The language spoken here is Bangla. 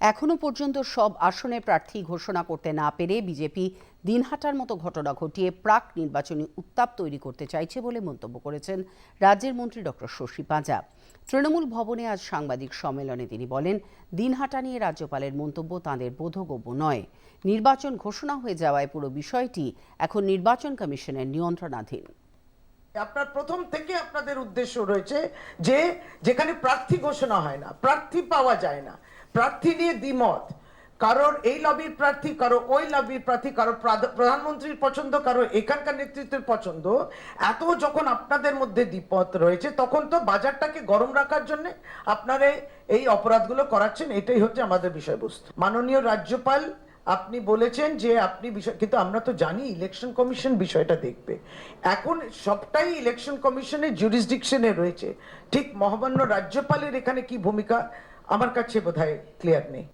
এখনও পর্যন্ত সব আসনে প্রার্থী ঘোষণা করতে না পেরে বিজেপি দিনহাটার মতো ঘটনা ঘটিয়ে প্রাক নির্বাচনী উত্তাপ তৈরি করতে চাইছে বলে মন্তব্য করেছেন রাজ্যের মন্ত্রী ডক্টর শশী পাঁজা। তৃণমূল ভবনে আজ সাংবাদিক সম্মেলনে তিনি বলেন, দিনহাটা নিয়ে রাজ্যপালের মন্তব্য তাঁদের বোধগম্য নয়। নির্বাচন ঘোষণা হয়ে যাওয়ায় পুরো বিষয়টি এখন নির্বাচন কমিশনের নিয়ন্ত্রণাধীন। আপনার প্রথম থেকে আপনাদের উদ্দেশ্য রয়েছে যে, যেখানে প্রার্থী ঘোষণা হয় না, প্রার্থী পাওয়া যায় না প্রার্থী নিয়ে দ্বিমত। কারোর এই লবির প্রার্থী কারও ওই লবির প্রার্থী কারও প্রধানমন্ত্রীর পছন্দ কারও এখানকার নেতৃত্বের পছন্দ, এত যখন আপনাদের মধ্যে দ্বিপথ রয়েছে, তখন তো বাজারটাকে গরম রাখার জন্য আপনারা এই অপরাধগুলো করাচ্ছেন, এটাই হচ্ছে আমাদের বিষয়বস্তু। মাননীয় রাজ্যপাল, আপনি বলেছেন যে আপনি বিষয়, কিন্তু আমরা তো জানি ইলেকশন কমিশন বিষয়টা দেখবে। এখন সবটাই ইলেকশন কমিশনের জুরিসডিকশনে রয়েছে। ঠিক মহামান্য রাজ্যপালের এখানে কি ভূমিকা? আমার কাছে বোধহয় ক্লিয়ার নেই।